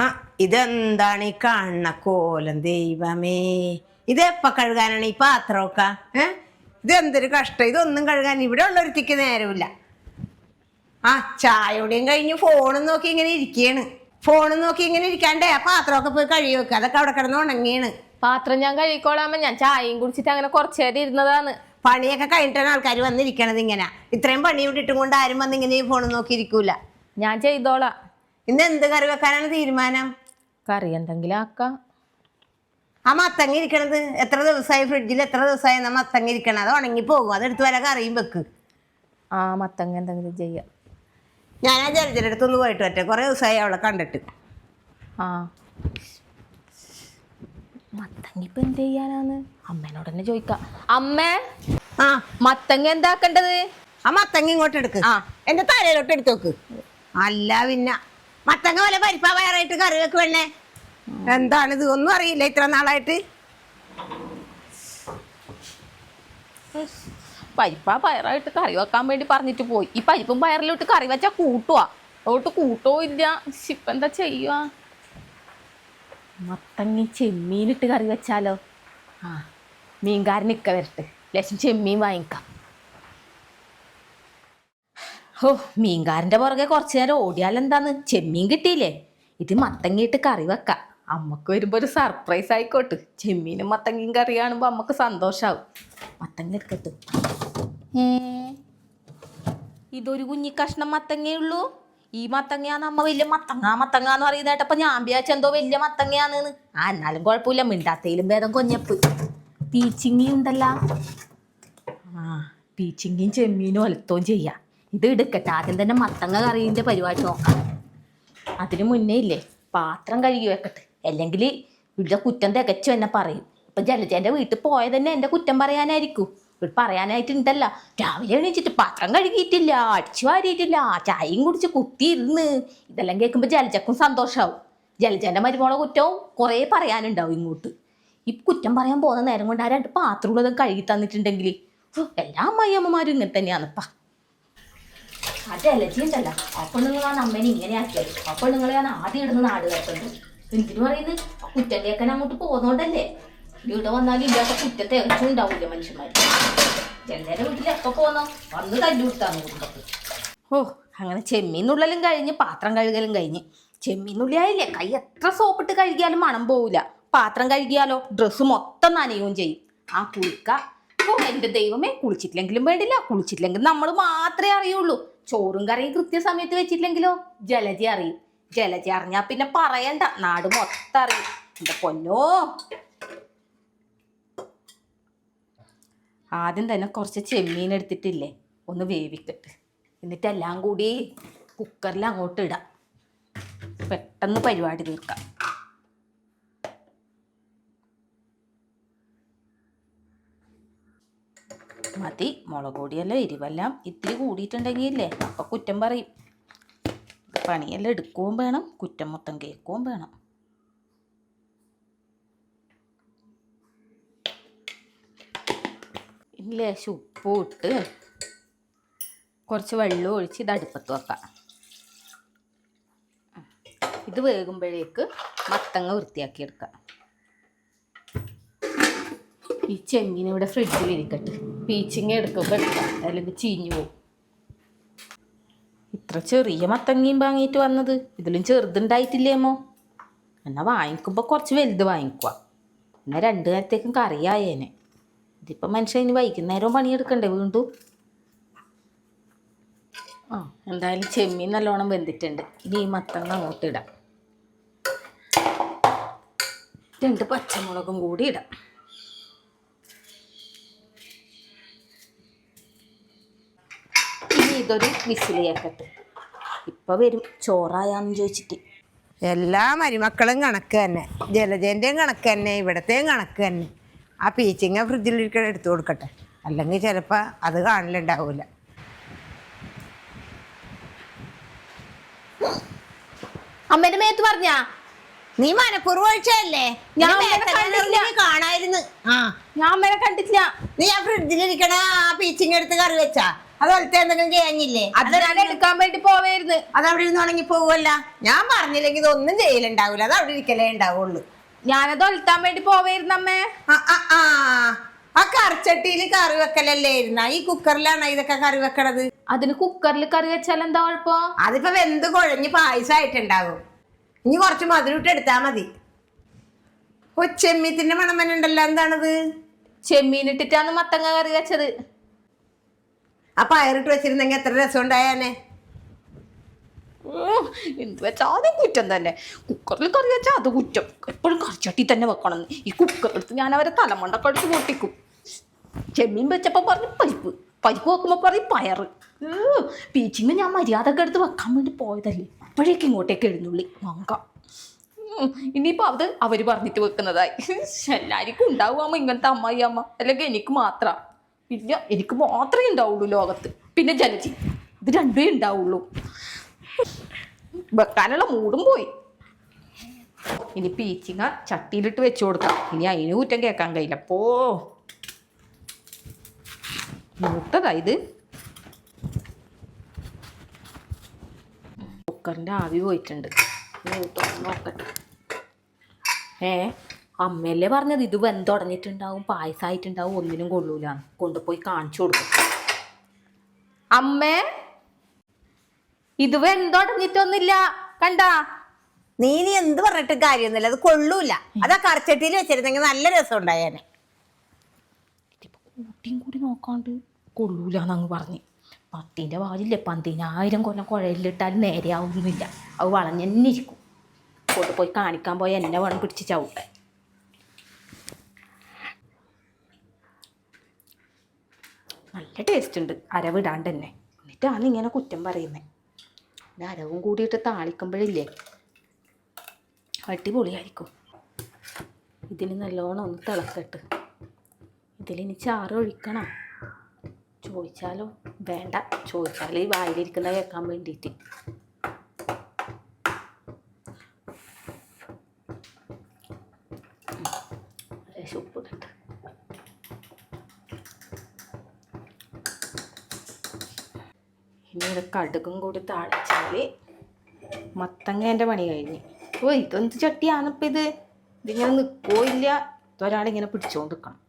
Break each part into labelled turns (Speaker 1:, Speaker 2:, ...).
Speaker 1: ആ ഇതെന്താണ് ഈ കാണുന്ന കോലം ദൈവമേ? ഇതെപ്പ കഴുകാനാണ് ഈ പാത്രമൊക്കെ? ഏ? ഇതെന്തൊരു കഷ്ടം. ഇതൊന്നും കഴുകാൻ ഇവിടെ ഉള്ളൊരുത്തിക്ക് നേരമില്ല. ആ ചായയുടെയും കഴിഞ്ഞ് ഫോണും നോക്കി ഇങ്ങനെ ഇരിക്കുകയാണ് ഫോണും നോക്കി ഇങ്ങനെ ഇരിക്കാണ്ടേ ആ പാത്രമൊക്കെ പോയി കഴുകി വെക്കുക അതൊക്കെ അവിടെ കിടന്ന് ഉണങ്ങിയാണ്.
Speaker 2: പാത്രം ഞാൻ കഴുകിക്കോളാമ ഞാൻ ചായയും കുടിച്ചിട്ട് അങ്ങനെ കുറച്ചു നേരം ഇരുന്നതാണ്.
Speaker 1: പണിയൊക്കെ കഴിഞ്ഞിട്ടാണ് ആൾക്കാർ വന്നിരിക്കണത് ഇങ്ങനെ. ഇത്രയും പണി വിട്ടിട്ടും കൊണ്ട് ആരും വന്ന് ഇങ്ങനെ ഫോൺ നോക്കി ഇരിക്കൂല.
Speaker 2: ഞാൻ ചെയ്തോളാം.
Speaker 1: ഇന്ന് എന്ത് കറി വെക്കാനാണ് തീരുമാനം?
Speaker 2: കറി എന്തെങ്കിലും ആക്കാം.
Speaker 1: ആ മത്തങ്ങ ഇരിക്കണത് എത്ര ദിവസമായി ഫ്രിഡ്ജിൽ എത്ര ദിവസമായി ആ മത്തങ്ങ ഇരിക്കണം അത് ഉണങ്ങി പോകും. അതെടുത്ത് വരെ കറിയും വെക്ക്.
Speaker 2: ആ മത്തങ്ങ എന്തെങ്കിലും ചെയ്യാം.
Speaker 1: ഞാൻ ആ ജലജയുടെ അടുത്തൊന്ന് പോയിട്ട് പറ്റേ കുറേ ദിവസമായി അവളെ കണ്ടിട്ട്.
Speaker 2: ആ. മത്തങ്ങ ഇപ്പൊ എന്ത് ചെയ്യാനാന്ന് അമ്മേനോട് തന്നെ ചോദിക്കാം. അമ്മേ
Speaker 1: ആ.
Speaker 2: മത്തങ്ങ എന്താക്കണ്ടത്?
Speaker 1: ആ മത്തങ്ങ ഇങ്ങോട്ട് എടുക്ക്.
Speaker 2: ആ.
Speaker 1: എന്റെ തലയിലോട്ട് എടുത്തു വെക്ക്. അല്ല പിന്നെ മത്തങ്ങ പോലെ പരിപ്പാ വയറായിട്ട് കറി വെക്ക് എന്താണ് ഇത് ഒന്നും അറിയില്ല ഇത്ര നാളായിട്ട്.
Speaker 2: പരിപ്പാ പയറായിട്ട് കറി വെക്കാൻ വേണ്ടി പറഞ്ഞിട്ട് പോയി. ഈ പരിപ്പും പയറിലോട്ട് കറി വെച്ചാ കൂട്ടുവാ. അതോട്ട് കൂട്ടോ ഇല്ല. ഇപ്പൊ എന്താ ചെയ്യുക മത്തങ്ങി ചെമ്മീനിട്ട് കറി വെച്ചാലോ? ആ മീൻകാരൻ ഇക്ക വരട്ടെ. ലക്ഷം ചെമ്മീൻ വാങ്ങിക്കാം. ഓ മീൻകാരന്റെ പുറകെ കുറച്ച് നേരം ഓടിയാലെന്താന്ന് ചെമ്മീൻ കിട്ടിയില്ലേ? ഇത് മത്തങ്ങിയിട്ട് കറി വെക്കാം. അമ്മയ്ക്ക് വരുമ്പോൾ ഒരു സർപ്രൈസ് ആയിക്കോട്ടെ. ചെമ്മീനും മത്തങ്ങയും കറി കാണുമ്പോൾ അമ്മയ്ക്ക് സന്തോഷാവും. മത്തങ്ങ എടുക്കട്ടെ. ഇതൊരു കുഞ്ഞി കഷ്ണം മത്തങ്ങയുള്ളൂ ഈ മത്തങ്ങയാന്ന് അമ്മ വലിയ മത്തങ്ങ. മത്തങ്ങ എന്ന് പറയുന്നത് കേട്ടപ്പോ ഞാൻ വിചാരിച്ച എന്തോ വലിയ മത്തങ്ങയാന്ന് ആ എന്നാലും കുഴപ്പമില്ല. മിണ്ടാത്തയിലും ഭേദം കൊഞ്ഞപ്പ്. പീച്ചിങ്ങി ആ പീച്ചിങ്ങിയും ചെമ്മീനും ഒലത്തവും ചെയ്യാം. ഇത് എടുക്കട്ടെ. ആദ്യം തന്നെ മത്തങ്ങ കറീന്റെ പരിപാടി നോക്കാം. അതിന് മുന്നേ ഇല്ലേ പാത്രം കഴുകി വെക്കട്ടെ. അല്ലെങ്കിൽ ഇവിടെ കുറ്റം തികച്ചു എന്നെ പറയും. ഇപ്പൊ ജലജന്റെ വീട്ടിൽ പോയത് തന്നെ എന്റെ കുറ്റം പറയാനായിരിക്കും. ഇവിടെ പറയാനായിട്ടുണ്ടല്ല. രാവിലെ എണീച്ചിട്ട് പാത്രം കഴുകിയിട്ടില്ല അടിച്ചു വാരിയിട്ടില്ല ചായയും കുടിച്ച് കുത്തിയിരുന്ന്. ഇതെല്ലാം കേൾക്കുമ്പോൾ ജലജക്കും സന്തോഷമാവും ജലജന്റെ മരുമോളെ കുറ്റവും കുറേ പറയാനുണ്ടാവും ഇങ്ങോട്ട്. ഈ കുറ്റം പറയാൻ പോകുന്ന നേരം കൊണ്ട് ആ രണ്ട് പാത്രമുള്ളതും കഴുകി തന്നിട്ടുണ്ടെങ്കിൽ എല്ലാ അമ്മയമ്മമാരും ഇങ്ങനെ തന്നെയാണിപ്പാ. ആ ജലജി അപ്പോൾ നിങ്ങളാണ് അമ്മേനെ ഇങ്ങനെ ആക്കിയത് പെണ്ണുങ്ങളെയാണ് ആദ്യം ഇടുന്ന നാട് കേട്ടത് എന്തിനു പറയുന്നത് കുറ്റം കേൾക്കാൻ അങ്ങോട്ട് പോകുന്നോണ്ടല്ലേ ഇവിടെ വന്നാലും ഇല്ലാത്ത കുറ്റത്തെ ഉണ്ടാവില്ല മനുഷ്യന്മാർ ജലജയുടെ വീട്ടിൽ എപ്പോൾ പോന്നോ? വന്ന് തല്ലുകൊടുത്താണ് കുടുംബത്തിൽ. ഓ അങ്ങനെ ചെമ്മീനുള്ളലും കഴിഞ്ഞ് പാത്രം കഴുകലും കഴിഞ്ഞ്. ചെമ്മീനുള്ളിയായില്ലേ? കൈ എത്ര സോപ്പിട്ട് കഴുകിയാലും മണം പോവില്ല പാത്രം കഴുകിയാലോ ഡ്രസ്സ് മൊത്തം നനയുകയും ചെയ്യും. ആ കുളിക്ക ഓ ദൈവമേ കുളിച്ചിട്ടില്ലെങ്കിലും വേണ്ടില്ല. കുളിച്ചിട്ടില്ലെങ്കിൽ നമ്മൾ മാത്രമേ അറിയുള്ളൂ. ചോറും കറിയും കൃത്യസമയത്ത് വെച്ചിട്ടില്ലെങ്കിലോ? ജലജ അറിയും. ജലജ അറിഞ്ഞാ പിന്നെ പറയണ്ട. നാട് മൊത്തം അറിയും. എന്റെ പൊന്നോ? ആദ്യം തന്നെ കുറച്ച് ചെമ്മീൻ എടുത്തിട്ടില്ലേ? ഒന്ന് വേവിക്കട്ട്. എന്നിട്ട് എല്ലാം കൂടി കുക്കറിൽ അങ്ങോട്ട് ഇടാം. പെട്ടെന്ന് പരിപാടി തീർക്കാം. മതി. മുളക് പൊടിയെല്ലാം എരിവെല്ലാം. ഇത്തിരി കൂടിയിട്ടുണ്ടെങ്കിൽ ഇല്ലേ അപ്പം കുറ്റം പറയും. പണിയെല്ലാം എടുക്കുകയും വേണം കുറ്റം മൊത്തം കേൾക്കുകയും വേണം. ഇല്ലേ ഉപ്പും ഇട്ട് കുറച്ച് വെള്ളം ഒഴിച്ച് ഇത് അടുപ്പത്ത് വെക്കാം. ഇത് വേകുമ്പോഴേക്ക് മത്തങ്ങ വൃത്തിയാക്കി എടുക്കാം ഈ ചെമ്മീൻ ഇവിടെ ഫ്രിഡ്ജിൽ ഇരിക്കട്ടെ. പീച്ചിങ് എടുക്കുമ്പോൾ എടുക്കാം. അല്ലെങ്കിൽ ചീഞ്ഞു പോകും ഇത്ര ചെറിയ മത്തങ്ങയും വാങ്ങിയിട്ട് വന്നത്. ഇതിലും ചെറുതുണ്ടായിട്ടില്ലേമോ എന്നാൽ വാങ്ങിക്കുമ്പോൾ കുറച്ച് വലുത് വാങ്ങിക്കുക എന്നാൽ രണ്ട് നേരത്തേക്കും കറിയായേനെ. ഇതിപ്പോൾ മനുഷ്യൻ ഇനി വൈകുന്നേരവും പണിയെടുക്കണ്ടേ വീണ്ടും? ആ എന്തായാലും ചെമ്മീൻ നല്ലോണം വെന്തിട്ടുണ്ട്. ഇനി ഈ മത്തങ്ങ അങ്ങോട്ട് ഇടാം. രണ്ട് പച്ചമുളകും കൂടി ഇടാം. ഇതൊരു വിസിലിയാക്കട്ടെ. ഇപ്പൊ വരും. ചോറായാന്ന് ചോദിച്ചിട്ട്.
Speaker 1: എല്ലാ മരുമക്കളും കണക്ക് തന്നെ. ജലജേന്റെയും കണക്ക് തന്നെ ഇവിടത്തെയും കണക്ക് തന്നെ. ആ പീച്ചിങ്ങ ഫ്രിഡ്ജിലിരിക്കണ എടുത്തു കൊടുക്കട്ടെ. അല്ലെങ്കിൽ ചിലപ്പോൾ അത് കാണലുണ്ടാവില്ല
Speaker 2: അമ്മേന്റെ മേത്ത് പറഞ്ഞ?
Speaker 1: നീ ഒഴിച്ചതല്ലേ?
Speaker 2: ഞാൻ
Speaker 1: നിന്റെ
Speaker 2: കണ്ടില്ല.
Speaker 1: നീ കാണായിരുന്നു. ആ.
Speaker 2: ഞാൻ അമ്മേനെ കണ്ടിട്ടില്ല.
Speaker 1: നീ ആ ഫ്രിഡ്ജിലിരിക്കണ ആ പീച്ചിങ് എടുത്ത് കറി വെച്ചാ? അതുപോലത്തെ എന്തെങ്കിലും ചെയ്യാനില്ലേ?
Speaker 2: അത് ഞാൻ എടുക്കാൻ വേണ്ടി പോവായിരുന്നു
Speaker 1: അത് അവിടെ ഇരുന്ന് ഉണങ്ങി ഞാൻ പറഞ്ഞില്ലെങ്കിൽ ഇതൊന്നും ചെയ്യലുണ്ടാവൂല. അത് അവിടെ ഇരിക്കലേ ഉണ്ടാവുള്ളൂ.
Speaker 2: ഞാനത് ഒലത്താൻ വേണ്ടി പോവായിരുന്നു അമ്മേ
Speaker 1: ആ, ആ, ആ. ആ കറിച്ചട്ടിയിൽ കറി വെക്കലല്ലേ ഇരുന്ന? ഈ കുക്കറിലാണ് ഇതൊക്കെ കറി വെക്കണത്?
Speaker 2: അതിന് കുക്കറിൽ കറി വെച്ചാൽ എന്താ കുഴപ്പം?
Speaker 1: അതിപ്പോ വെന്ത് കുഴഞ്ഞ് പായസമായിട്ടുണ്ടാകും ഇനി കുറച്ച് മധുരം എടുത്താ മതി. ഓ ചെമ്മീത്തിന്റെ മണം തന്നെ ഉണ്ടല്ലോ. എന്താണത്?
Speaker 2: ചെമ്മീൻ ഇട്ടിട്ടാണ് മത്തങ്ങ കറി വെച്ചത്.
Speaker 1: ആ അയറിട്ട് വെച്ചിരുന്നെങ്കിൽ എത്ര രസം ഉണ്ടായാനെ?
Speaker 2: എന്ത് വെച്ചാൽ അതും കുറ്റം തന്നെ. കുക്കറിൽ കറി വെച്ചാൽ അത് കുറ്റം. എപ്പോഴും കറിച്ചട്ടി തന്നെ വെക്കണം. ഈ കുക്കറെടുത്ത് ഞാൻ അവരെ തലമണ്ട അടിച്ച് പൊട്ടിക്കും. ചെമ്മീൻ വെച്ചപ്പോൾ പറഞ്ഞു പരിപ്പ്. പരിപ്പ് വെക്കുമ്പോൾ പറഞ്ഞു പയറ്. പീച്ചിങ് ഞാൻ മര്യാദയ്ക്ക് എടുത്ത് വെക്കാൻ വേണ്ടി പോയതല്ലേ. അപ്പോഴേക്ക് ഇങ്ങോട്ടേക്ക് എഴുന്നള്ളി. മങ്ക. ഉം, ഇനിയിപ്പോ അത് അവർ പറഞ്ഞിട്ട് വെക്കുന്നതായി. എല്ലാവർക്കും ഉണ്ടാവുമ്പോ ഇങ്ങനത്തെ അമ്മായി അമ്മ. അല്ലെങ്കിൽ എനിക്ക് മാത്ര. ഇല്ല എനിക്ക് മാത്രമേ ഉണ്ടാവുള്ളൂ ലോകത്ത്. പിന്നെ ജലജി ഇത് രണ്ടേ ഉണ്ടാവുള്ളൂ. വെക്കാനുള്ള മൂടും പോയി. ഇനി പീച്ചിങ്ങ ചട്ടിയിലിട്ട് വെച്ചു കൊടുക്കാം. ഇനി അതിന് കുറ്റം കേൾക്കാൻ കഴിയില്ല. പോ. മൂട്ടതാ ഇത്. കുക്കറിന്റെ ആവി പോയിട്ടുണ്ട്. നോക്കട്ടെ. ഏ? അമ്മയല്ലേ പറഞ്ഞത്? ഇത് വെന്തുടഞ്ഞിട്ടുണ്ടാവും പായസമായിട്ടുണ്ടാവും ഒന്നിനും കൊള്ളൂല. കൊണ്ടുപോയി കാണിച്ചു കൊടുക്കും. അമ്മേ ഇത് വെന്തുടഞ്ഞിട്ടൊന്നില്ല കണ്ടാ?
Speaker 1: നീ നീ എന്ത് പറഞ്ഞിട്ട് കാര്യമൊന്നുമില്ല. അത് കൊള്ളൂല. അത് കറിച്ചട്ടിയിൽ വെച്ചിരുന്നെങ്കിൽ നല്ല രസം ഉണ്ടായേനെ
Speaker 2: കൂട്ടിയും കൂടി നോക്കാണ്ട് കൊള്ളൂലെന്നങ്ങ് പറഞ്ഞു. പത്തിന്റെ വാലില്ലേ? പന്തിനായിരം കൊല്ലം കുഴലിലിട്ടാൽ നേരെയാവുന്നില്ല. അത് വളഞ്ഞെന്നെ ഇരിക്കും. കൊണ്ടുപോയി കാണിക്കാൻ പോയി എന്നെ വേണം പിടിച്ച് ചവിട്ടെ നല്ല ടേസ്റ്റ് ഉണ്ട്. അരവിടാണ്ട് തന്നെ എന്നിട്ടാണ് ഇങ്ങനെ കുറ്റം പറയുന്നത് പിന്നെ അരവും കൂടിയിട്ട് താളിക്കുമ്പോഴില്ലേ? അടിപൊളിയായിരിക്കും. ഇതിന് നല്ലോണം ഒന്ന് തിളക്കട്ട്. ഇതിലിനി ചാറ് ഒഴിക്കണം. ചോദിച്ചാലോ? വേണ്ട. ചോദിച്ചാൽ ഈ വായിലിരിക്കുന്ന കേൾക്കാൻ വേണ്ടിയിട്ട് ഉപ്പിട്ടിട്ട് ഇനി ഇത് കടുകും കൂടി താളിച്ചാൽ മത്തങ്ങേന്റെ പണി കഴിഞ്ഞ്. ഓ ഇതൊന്ത് ചട്ടിയാണിപ്പോൾ ഇത്? ഇതിങ്ങനെ നിൽക്കോ ഇല്ല? ഇതൊരാളിങ്ങനെ പിടിച്ചോണ്ട് നിൽക്കണം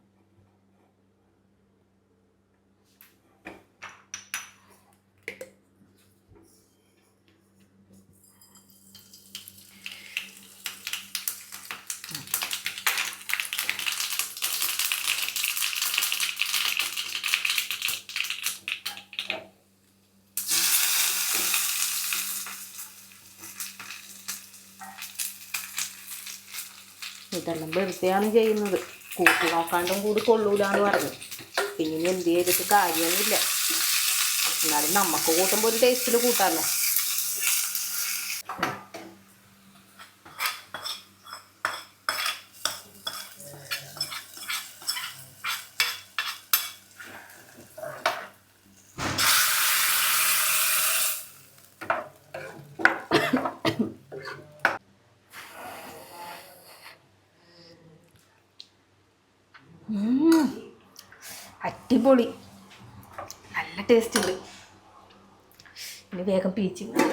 Speaker 2: ഇതെല്ലാം വെറുതെയാണ് ചെയ്യുന്നത്. കൂട്ടി നോക്കാണ്ടും കൂടി കൊള്ളൂലാന്ന് പറഞ്ഞു. പിന്നെ എന്ത് ചെയ്തിട്ട് കാര്യമൊന്നുമില്ല. എന്നാലും നമുക്ക് കൂട്ടുമ്പോൾ ഒരു ടേസ്റ്റിൽ കൂട്ടാമല്ലോ അടിപൊളി. നല്ല ടേസ്റ്റ് ഉണ്ട് ഇനി വേഗം പീച്ചിങ്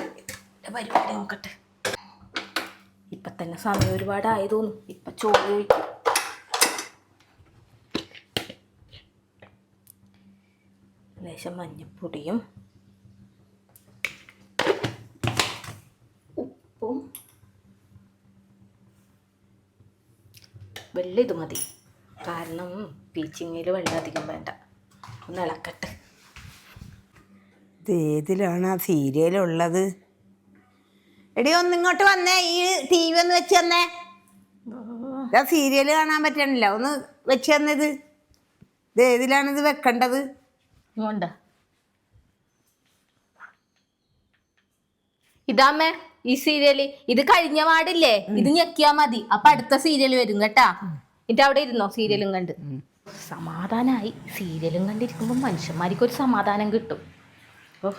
Speaker 2: പരിപാടി നോക്കട്ടെ. ഇപ്പം തന്നെ സമയം ഒരുപാടായി തോന്നും ഇപ്പം ചോറ് ഒഴിക്കും ലേശം മഞ്ഞപ്പൊടിയും ഉപ്പും. വെള്ളം ഇത് മതി. കാരണം പീച്ചിങ്ങയിൽ വെള്ളം അധികം വേണ്ട. ഒന്ന് ഇളക്കട്ടെ
Speaker 1: ഇത് ഏതിലാണ് ആ സീരിയലുള്ളത്? എടി ഒന്നിങ്ങോട്ട് വന്നേ. ഈ ടി വി ഒന്ന് വെച്ച് തന്നേ. ആ. സീരിയൽ കാണാൻ പറ്റണില്ല ഒന്ന് വെച്ച് തന്നത്. ഇത് ഏതിലാണ് ഇത് വെക്കേണ്ടത്?
Speaker 2: വേണ്ട ഇതാമ്മേ ഈ സീരിയൽ. ഇത് കഴിഞ്ഞ പാടില്ലേ? ഇത് ഞെക്കിയാ മതി. അപ്പൊ അടുത്ത സീരിയൽ വരും കേട്ടാ. എന്നിട്ട് അവിടെ ഇരുന്നോ? സീരിയലും കണ്ട്. സമാധാനമായി സീരിയലും കണ്ടിരിക്കുമ്പോൾ മനുഷ്യന്മാർക്ക് ഒരു സമാധാനം കിട്ടും. ഓ.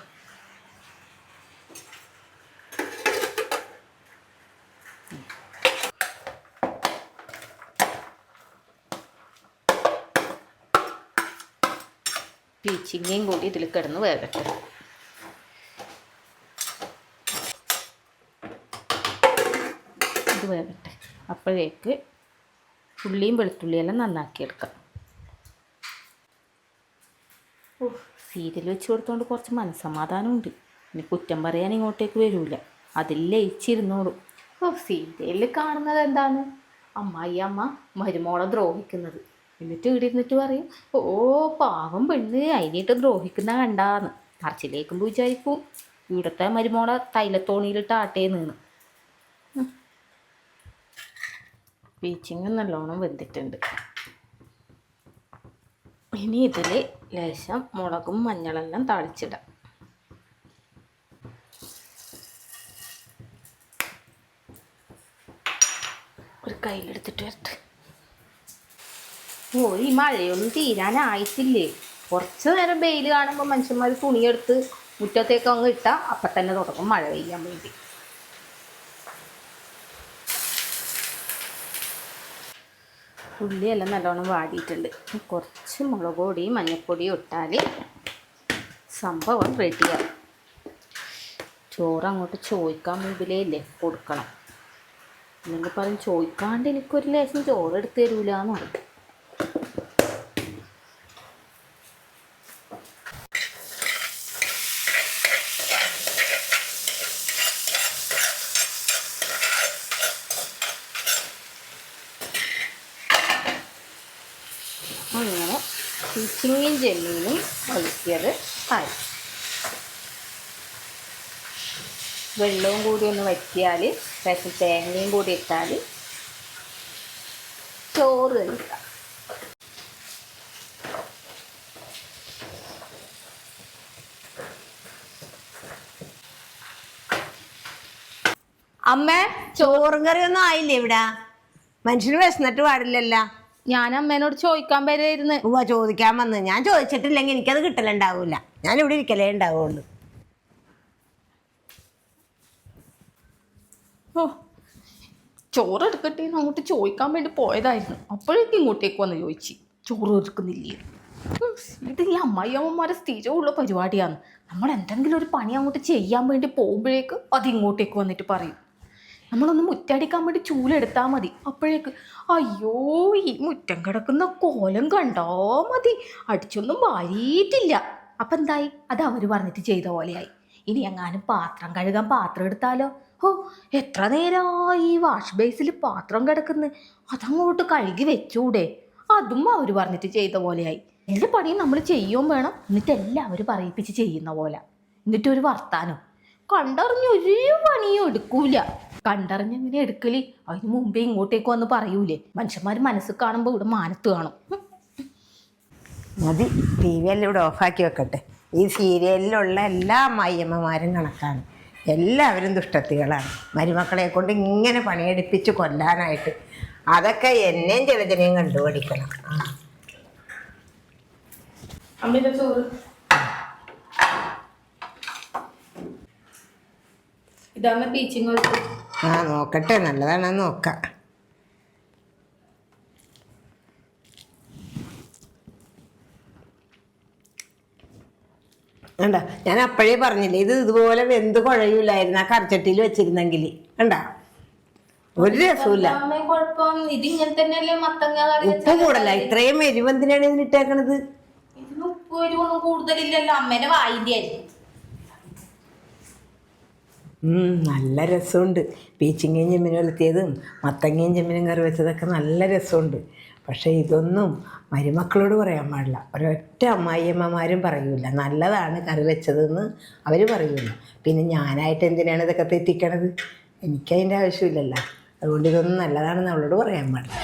Speaker 2: പീച്ചിങ്ങയും കൂടി ഇതിൽ കിടന്ന് വേകട്ടെ ഇത് വേകട്ടെ അപ്പോഴേക്ക് ഉള്ളിയും വെളുത്തുള്ളിയെല്ലാം നന്നാക്കിയെടുക്കാം ഓ സീരിയൽ വെച്ച് കൊടുത്തോണ്ട് കുറച്ച് മനസ്സമാധാനമുണ്ട്. ഇനി കുറ്റം പറയാൻ ഇങ്ങോട്ടേക്ക് വരൂല. അതിൽ ലയിച്ചിരുന്നോളൂ. ഓ സീരിയലിൽ കാണുന്നത് എന്താണ്? അമ്മായി അമ്മ മരുമോളെ ദ്രോഹിക്കുന്നത്. എന്നിട്ട് ഇവിടെ ഇരുന്നിട്ട് പറയും ഓ പാവം പെണ്ണ് അതിനിട്ട് ദ്രോഹിക്കുന്ന കണ്ടാന്ന്. പറച്ചിലേക്കുമ്പോൾ വിചാരിക്കും ഇവിടുത്തെ മരുമോളെ തൈലത്തോണിയിലിട്ട് ആട്ടേന്ന്. പീച്ചിങ് നല്ലോണം വെന്തിട്ടുണ്ട്. ഇനി ഇതിൽ ലേശം മുളകും മഞ്ഞളെല്ലാം താളിച്ചിടാം. ഒരു കയ്യിലെടുത്തിട്ട് വരട്ടെ. ഓ ഈ മഴയൊന്നും തീരാനായിട്ടില്ലേ? കുറച്ച് നേരം വെയിൽ കാണുമ്പോൾ മനുഷ്യന്മാർ തുണിയെടുത്ത് മുറ്റത്തേക്ക് അങ്ങ് ഇട്ടാൽ അപ്പം തന്നെ തുടങ്ങും മഴ പെയ്യാൻ വേണ്ടി. ഉള്ളിയെല്ലാം നല്ലോണം വാടിയിട്ടുണ്ട്. കുറച്ച് മുളക് പൊടിയും മഞ്ഞൾപ്പൊടിയും ഇട്ടാൽ സംഭവം റെഡിയാവും ചോറ് അങ്ങോട്ട് ചോദിക്കാൻ മുമ്പിലേ ഇല്ലേ കൊടുക്കണം. അല്ലെങ്കിൽ പറയും ചോദിക്കാണ്ട് എനിക്കൊരു ലേശം ചോറ് എടുത്ത് തരൂലെന്ന് പറയും. വെള്ളവും കൂടി ഒന്ന് വറ്റിയാൽ ശേഷം തേങ്ങയും കൂടി ഇട്ടാൽ ചോറ് കഴിക്കാം. അമ്മ
Speaker 1: ചോറും കറിയൊന്നും ആയില്ലേ ഇവിടെ? മനുഷ്യന് വിശന്നിട്ട് പാടില്ലല്ല.
Speaker 2: ഞാൻ അമ്മേനോട് ചോദിക്കാൻ വരായിരുന്നു.
Speaker 1: ഉവ്വ ചോദിക്കാൻ വന്ന്. ഞാൻ ചോദിച്ചിട്ടില്ലെങ്കിൽ എനിക്കത് കിട്ടലുണ്ടാവൂല. ഞാൻ ഇവിടെ ഇരിക്കലേ ഉണ്ടാവുള്ളൂ.
Speaker 2: ഓ ചോറ് എടുക്കട്ടെ എന്ന് അങ്ങോട്ട് ചോദിക്കാൻ വേണ്ടി പോയതായിരുന്നു. അപ്പോഴേക്കും ഇങ്ങോട്ടേക്ക് വന്ന് ചോദിച്ചു ചോറ് എടുക്കുന്നില്ലേ ഇത് ഈ അമ്മായിയമ്മമാരെ സ്ഥിരമുള്ള പരിപാടിയാണ്. നമ്മൾ എന്തെങ്കിലും ഒരു പണി അങ്ങോട്ട് ചെയ്യാൻ വേണ്ടി പോകുമ്പോഴേക്ക് അത് ഇങ്ങോട്ടേക്ക് വന്നിട്ട് പറയും. നമ്മളൊന്ന് മുറ്റടിക്കാൻ വേണ്ടി ചൂലെടുത്താൽ മതി. അപ്പോഴേക്ക് അയ്യോ ഈ മുറ്റം കിടക്കുന്ന കോലം കണ്ടോ മതി. അടിച്ചൊന്നും വാരിയിട്ടില്ല. അപ്പം എന്തായി അത് അവർ പറഞ്ഞിട്ട് ചെയ്ത പോലെയായി. ഇനി എങ്ങാനും പാത്രം കഴുകാൻ പാത്രം എടുത്താലോ? ഓ എത്ര നേരമായി വാഷ് ബേസിൽ പാത്രം കിടക്കുന്നത് അതങ്ങോട്ട് കഴുകി വെച്ചൂടെ. അതും അവർ പറഞ്ഞിട്ട് ചെയ്ത പോലെയായി. എല്ലാ പണിയും നമ്മൾ ചെയ്യുകയും വേണം. എന്നിട്ട് എല്ലാവരും പറയിപ്പിച്ച് ചെയ്യുന്ന പോലെ. എന്നിട്ട് ഒരു വർത്താനം. കണ്ടറിഞ്ഞ ഒരു പണിയും എടുക്കൂല. കണ്ടറിഞ്ഞങ്ങനെ എടുക്കൽ അതിന് മുമ്പേ ഇങ്ങോട്ടേക്ക് വന്ന് പറയൂലേ. മനുഷ്യന്മാർ മനസ്സ് കാണുമ്പോൾ ഇവിടെ മാനത്ത് കാണും.
Speaker 1: മതി ടി വി എല്ലാം ഇവിടെ ഓഫാക്കി വെക്കട്ടെ. ഈ സീരിയലിലുള്ള എല്ലാ അമ്മായിയമ്മമാരും കണക്കാണ്. എല്ലാവരും ദുഷ്ടത്തികളാണ്. മരുമക്കളെ കൊണ്ട് ഇങ്ങനെ പണിയെടുപ്പിച്ച് കൊല്ലാനായിട്ട് അതൊക്കെ എന്നെയും ജലജനെയും കണ്ടുപിടിക്കണം. ആ. നോക്കട്ടെ. നല്ലതാണെന്ന് നോക്കാം. കണ്ട? ഞാൻ അപ്പോഴേ പറഞ്ഞില്ലേ ഇത് ഇതുപോലെ വെന്ത് കുഴയൂലായിരുന്നു ആ കറിച്ചട്ടിയിൽ വെച്ചിരുന്നെങ്കിൽ കണ്ട? ഒരു രസമില്ല ഉപ്പ് കൂടല. ഇത്രയും എരിവെന്തിനാണ് ഇതിനിട്ടേക്കണത്
Speaker 2: ഇതിന് ഉപ്പ് എരിവൊന്നും കൂടുതലില്ലല്ലോ. അമ്മേനെ വായിന്റെ ആയിരിക്കും
Speaker 1: ഉം, നല്ല രസമുണ്ട്. പീച്ചിങ്ങയും ചെമ്മീനും വളർത്തിയതും മത്തങ്ങയും ചെമ്മീനും കറി വെച്ചതൊക്കെ നല്ല രസമുണ്ട്. പക്ഷേ ഇതൊന്നും മരുമക്കളോട് പറയാൻ പാടില്ല. ഒരൊറ്റ അമ്മായിയമ്മമാരും പറയൂല. നല്ലതാണ് കറി വെച്ചതെന്ന് അവർ പറയൂല പിന്നെ ഞാനായിട്ട് എന്തിനാണ് ഇതൊക്കെ തെറ്റിക്കണത്? എനിക്കതിന്റെ ആവശ്യമില്ലല്ലോ. അതുകൊണ്ട് ഇതൊന്നും നല്ലതാണെന്ന് അവളോട് പറയാൻ പാടില്ല.